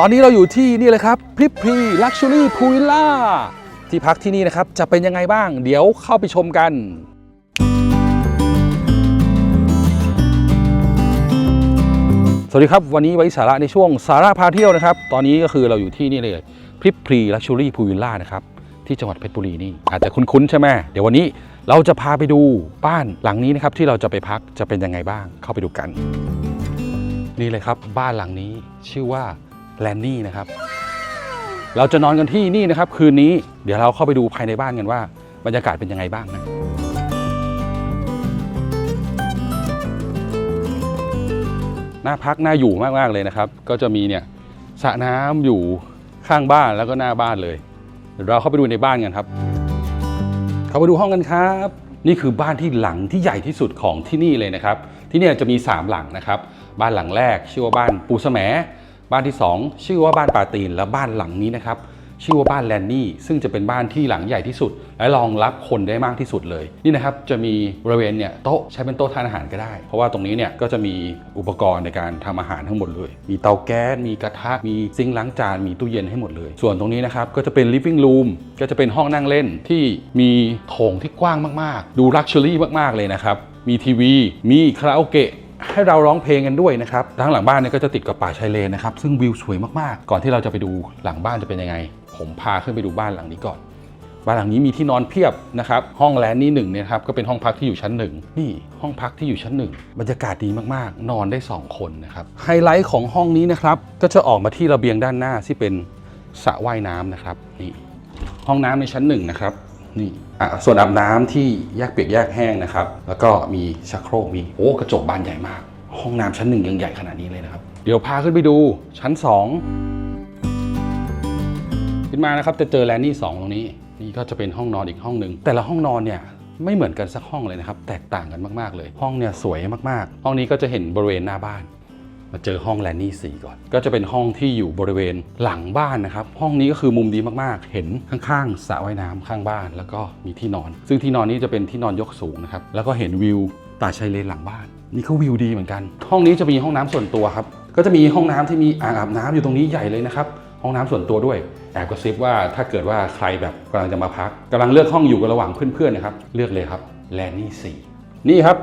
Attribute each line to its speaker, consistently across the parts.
Speaker 1: ตอนนี้เราอยู่ที่นี่เลยครับพริพรีลักชัวรี่พูวิลล่าที่พักที่นี่นะครับ จะเป็นยังไงบ้าง เดี๋ยวเข้าไปชมกันสวัสดีครับ วันนี้ไว้สาระในช่วงสาระพาเที่ยวนะครับ ตอนนี้ก็คือเราอยู่ที่นี่เลยพริพรีลักชัวรี่พูวิลล่านะครับ ที่จังหวัดเพชรบุรีนี่ อาจจะคุ้นๆใช่ไหมเดี๋ยววันนี้เราจะพาไปดูบ้านหลังนี้นะครับ ที่เราจะไปพักจะเป็นยังไงบ้างเข้าไปดูกัน นี่เลยครับ บ้านหลังนี้ชื่อว่า แลนนี่นะครับ เราจะนอนกันที่นี่นะครับ คืนนี้เดี๋ยวเราเข้าไปดูภายในบ้านกันว่า บรรยากาศเป็นยังไงบ้างนะน่าพักน่าอยู่มากๆเลยนะครับ ก็จะมีเนี่ยสระน้ำอยู่ข้างบ้านแล้วก็หน้าบ้านเลยเดี๋ยวเราเข้าไปดูในบ้านกันครับ เข้าไปดูห้องกันครับ นี่คือบ้านที่หลังที่ใหญ่ที่สุดของที่นี่เลยนะครับ ที่นี่จะมี 3 หลังนะครับ บ้านหลังแรกชื่อว่าบ้านปูสแหม บ้านที่ 2 ชื่อว่าบ้านปาตีนและบ้านหลังนี้นะครับชื่อว่าบ้านแลนนี่ซึ่งจะเป็นบ้านที่หลังใหญ่ที่สุด และรองรับคนได้มากที่สุดเลย นี่นะครับจะมีบริเวณเนี่ยโต๊ะใช้เป็นโต๊ะทานอาหารก็ได้ เพราะว่าตรงนี้เนี่ยก็จะมีอุปกรณ์ในการทำอาหารทั้งหมดเลย มีเตาแก๊สมีกระทะมีซิงค์ล้างจานมีตู้เย็นให้หมดเลย ส่วนตรงนี้นะครับก็จะเป็น living room ก็จะเป็นห้องนั่งเล่นที่มีโถงที่กว้างมากๆ ดูลักชัวรี่มากๆเลยนะครับมีทีวี มีคาราโอเกะ ให้เราร้องเพลงกันด้วยนะครับทางหลังบ้านเนี่ยก็จะติดกับป่าชายเลนนะครับ ซึ่งวิวสวยมากๆ ก่อนที่เราจะไปดูหลังบ้านจะเป็นยังไง ผมพาขึ้นไปดูบ้านหลังนี้ก่อน บ้านหลังนี้มีที่นอนเพียบนะครับ ห้องแลนด์นี่หนึ่งเนี่ยครับก็เป็นห้องพักที่อยู่ชั้นหนึ่งนี่ห้องพักที่อยู่ชั้นหนึ่งบรรยากาศดีมากๆ นอนได้ 2 คนนะครับไฮไลท์ของห้องนี้นะครับก็จะออกมาที่ระเบียงด้านหน้าที่เป็นสระว่ายน้ำนะครับนี่ห้องน้ำในชั้นหนึ่งนะครับ นี่ส่วนอาบน้ำที่แยกเปียกแยกแห้งนะครับ แล้วก็มีชักโครกมีโอ้กระจกบานใหญ่มาก ห้องน้ำชั้นหนึ่งยังใหญ่ขนาดนี้เลยนะครับ เดี๋ยวพาขึ้นไปดูชั้นสองขึ้นมานะครับจะเจอแลนนี่สองตรงนี้ นี่ก็จะเป็นห้องนอนอีกห้องหนึ่งแต่ละห้องนอนเนี่ยไม่เหมือนกันสักห้องเลยนะครับ แตกต่างกันมาก ๆ เลย ห้องเนี่ยสวยมาก ๆ ห้องนี้ก็จะเห็นบริเวณหน้าบ้าน มาเจอห้องแลนนี่สีก่อน ก็จะเป็นห้องที่อยู่บริเวณหลังบ้านนะครับ ห้องนี้ก็คือมุมดีมากๆ เห็นข้างๆสระว่ายน้ำข้างบ้าน แล้วก็มีที่นอน ซึ่งที่นอนนี้จะเป็นที่นอนยกสูงนะครับ แล้วก็เห็นวิวตาชายเลนหลังบ้าน นี่ก็วิวดีเหมือนกัน ห้องนี้จะมีห้องน้ำส่วนตัวครับ ก็จะมีห้องน้ำที่มีอ่างอาบน้ำอยู่ตรงนี้ใหญ่เลยนะครับ ห้องน้ำส่วนตัวด้วย แอบกระซิบว่าถ้าเกิดว่าใครแบบกำลังจะมาพักกำลังเลือกห้องอยู่กันระหว่างเพื่อนๆนะครับ เลือกเลยครับแลนนี่สี่นี่ครับ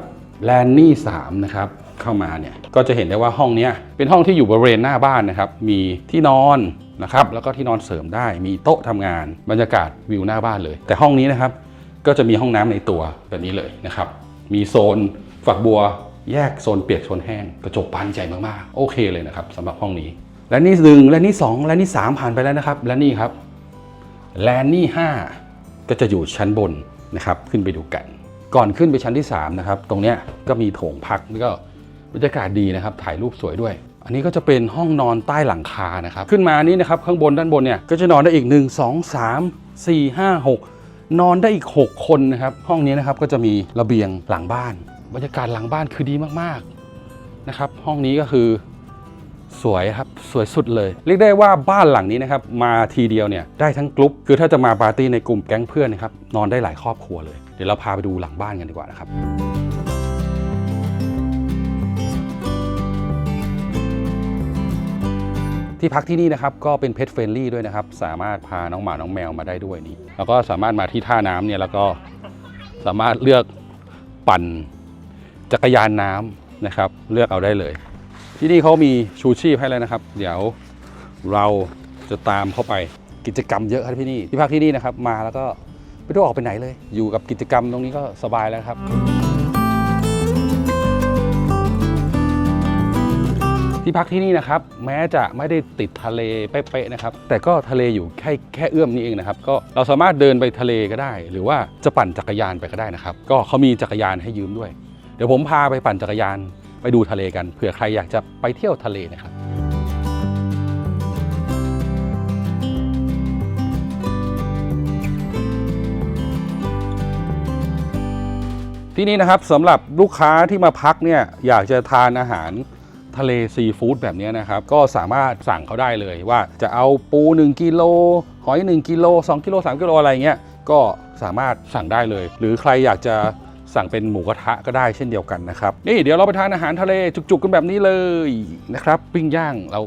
Speaker 1: แลนนี่3นะครับ เข้ามาเนี่ยก็จะเห็นได้ว่าห้องนี้เป็นห้องที่อยู่บริเวณหน้าบ้านนะครับ มีที่นอนนะครับแล้วก็ที่นอนเสริมได้มีโต๊ะทำงาน บรรยากาศวิวหน้าบ้านเลย แต่ห้องนี้นะครับก็จะมีห้องน้ำในตัวแบบนี้เลยนะครับ มีโซนฝักบัวแยกโซนเปียกโซนแห้งกระจกบานใหญ่มากๆ โอเคเลยนะครับสำหรับห้องนี้ และนี่หนึ่งและนี่สองและนี่สามผ่านไปแล้วนะครับ และนี่ครับ แลนนี่5ก็จะอยู่ชั้นบนนะครับ ขึ้นไปดูกัน ก่อนขึ้นไปชั้นที่3นะครับตรงเนี้ยก็มีโถงพักแล้วก็ บรรยากาศดีนะครับ ถ่ายรูปสวยด้วย อันนี้ก็จะเป็นห้องนอนใต้หลังคานะครับ ขึ้นมานี้นะครับข้างบนด้านบนเนี่ยก็จะนอนได้อีก 1 2 3 4 5 6 นอนได้อีก 6 คนนะครับ ห้องนี้นะครับก็จะมีระเบียงหลังบ้าน บรรยากาศหลังบ้านคือดีมากๆนะครับ ห้องนี้ก็คือสวยครับสวยสุดเลย เรียกได้ว่าบ้านหลังนี้นะครับมาทีเดียวเนี่ยได้ทั้งกลุ่มคือถ้าจะมาปาร์ตี้ในกลุ่มแก๊งเพื่อนนะครับนอนได้หลายครอบครัวเลย เดี๋ยวเราพาไปดูหลังบ้านกันดีกว่านะครับ ที่พักที่นี่นะครับก็เป็นเพ t เฟรนลี่ด้วยนะครับ สามารถพาน้องหมาน้องแมวมาได้ด้วยนี่แล้วก็สามารถมาที่ท่าน้ำเนี่ยแล้วก็สามารถเลือกปั่นจักรยานน้ำนะครับ เลือกเอาได้เลย ที่นี่เขามีชูชีพให้แล้วนะครับ เดี๋ยวเราจะตามเข้าไปกิจกรรมเยอะครับที่นี่ที่พักที่นี่นะครับ มาแล้วก็ไม่ต้องออกไปไหนเลย อยู่กับกิจกรรมตรงนี้ก็สบายแล้วครับ ที่พักที่นี่นะครับ แม้จะไม่ได้ติดทะเลเป๊ะๆนะครับ แต่ก็ทะเลอยู่แค่แค่เอื้อมนี้เองนะครับ ก็เราสามารถเดินไปทะเลก็ได้ หรือว่าจะปั่นจักรยานไปก็ได้นะครับ ก็เขามีจักรยานให้ยืมด้วย เดี๋ยวผมพาไปปั่นจักรยานไปดูทะเลกันเผื่อใครอยากจะไปเที่ยวทะเลนะครับที่นี่นะครับสำหรับลูกค้าที่มาพักเนี่ยอยากจะทานอาหาร ทะเลซีฟู้ดแบบนี้นะครับ ก็สามารถสั่งเขาได้เลยว่าจะเอาปู1กิโลหอย1กิโล2กิโล3กิโลอะไรเงี้ยก็สามารถสั่งได้เลย หรือใครอยากจะสั่งเป็นหมูกระทะก็ได้เช่นเดียวกันนะครับนี่เดี๋ยวเราไปทานอาหารทะเลจุกๆกันแบบนี้เลยนะครับปิ้งย่างเรา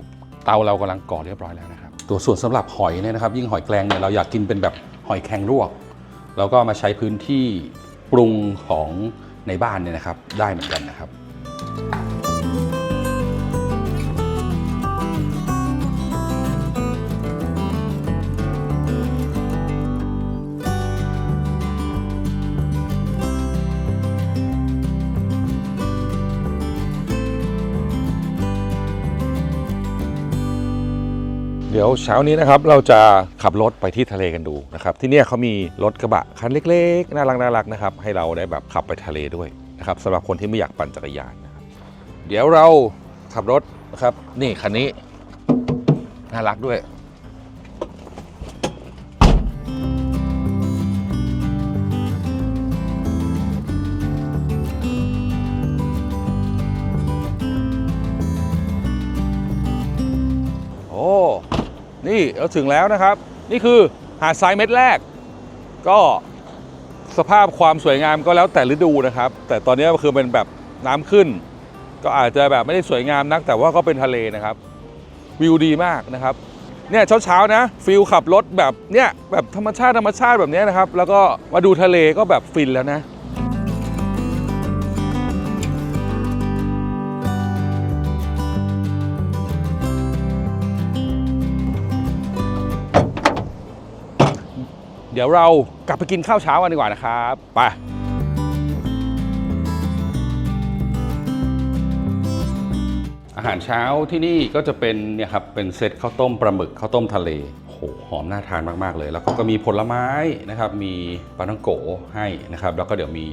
Speaker 1: เตาเรากำลังก่อเรียบร้อยแล้วนะครับ ตัวส่วนสำหรับหอยเนี่ยนะครับ ยิ่งหอยแครงเนี่ยเราอยากกินเป็นแบบหอยแครงลวกแล้วก็มาใช้พื้นที่ปรุงของในบ้านเนี่ยนะครับ ได้เหมือนกันนะครับ
Speaker 2: เดี๋ยวเช้านี้นะครับเราจะขับรถไปที่ทะเลกันดูนะครับที่นี่เขามีรถกระบะคันเล็กๆน่ารักน่ารักนะครับให้เราได้แบบขับไปทะเลด้วยนะครับสำหรับคนที่ไม่อยากปั่นจักรยานนะครับเดี๋ยวเราขับรถนะครับนี่คันนี้น่ารักด้วย นี่เราถึงแล้วนะครับ นี่คือหาดทรายเม็ดแรก ก็สภาพความสวยงามก็แล้วแต่ฤดูนะครับ แต่ตอนนี้คือเป็นแบบน้ำขึ้น ก็อาจจะแบบไม่ได้สวยงามนัก แต่ว่าก็เป็นทะเลนะครับ วิวดีมากนะครับเนี่ยเช้าๆนะฟิลขับรถแบบเนี่ยแบบธรรมชาติธรรมชาติแบบนี้นะครับ แล้วก็มาดูทะเลก็แบบฟินแล้วนะ เดี๋ยวเรากลับไปกินข้าวเช้ากันดีกว่านะครับ ไป
Speaker 1: อาหารเช้าที่นี่ก็จะเป็นเนี่ยครับเป็นเซตข้าวต้มปลาหมึกข้าวต้มทะเลโหหอมน่าทานมากๆเลย แล้วก็ก็มีผลไม้นะครับ มีปลาทังโกให้นะครับ แล้วก็เดี๋ยวมี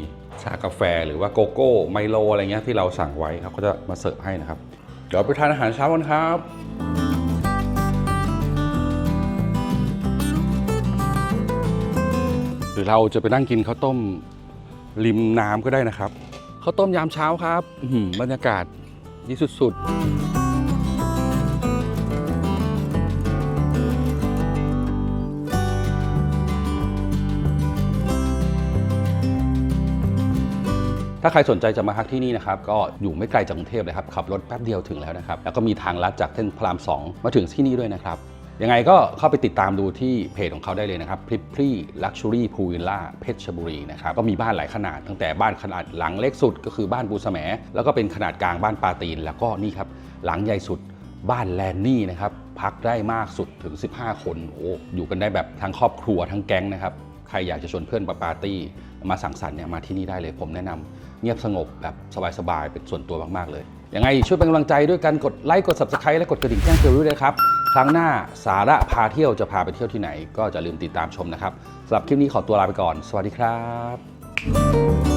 Speaker 1: ชากาแฟหรือว่าโกโก้ไมโลอะไรเงี้ยที่เราสั่งไว้เขาก็จะมาเสิร์ฟให้นะครับ เดี๋ยวไปทานอาหารเช้ากันครับ รือเราจะไปนั่งกินข้าวต้มริมน้ำก็ได้นะครับข้าวต้มยามเช้าครับอื้อหือบรรยากาศดีสุดๆถ้าใครสนใจจะมาพักที่นี่นะครับ ก็อยู่ไม่ไกลจากกรุงเทพเลยครับ ขับรถแป๊บเดียวถึงแล้วนะครับ แล้วก็มีทางลัดจากเส้นพระราม 2 มาถึงที่นี่ด้วยนะครับ ยังไงก็เข้าไปติดตามดูที่เพจของเขาได้เลยนะครับพริพรีลักชัวรี่พูวิลล่าเพชรบุรีนะครับก็มีบ้านหลายขนาด ตั้งแต่บ้านขนาดหลังเล็กสุดก็คือบ้านปูสแหมแล้วก็เป็นขนาดกลางบ้านปาตีน แล้วก็นี่ครับหลังใหญ่สุดบ้านแลนนี่นะครับพักได้มากสุดถึง 15 คนโอ้อยู่กันได้แบบทั้งครอบครัวทั้งแก๊งนะครับใครอยากจะชวนเพื่อนมาปาร์ตี้มาสังสรรค์เนี่ยมาที่นี่ได้เลยผมแนะนำเงียบสงบแบบสบายๆเป็นส่วนตัวมากๆเลยยังไงช่วยเป็นกำลังใจด้วยกันกดไลค์กด subscribe และกดกระดิ่งแจ้งเตือนด้วยนะครับ ครั้งหน้าสาระพาเที่ยวจะพาไปเที่ยวที่ไหน ก็จะลืมติดตามชมนะครับสำหรับคลิปนี้ขอตัวลาไปก่อน สวัสดีครับ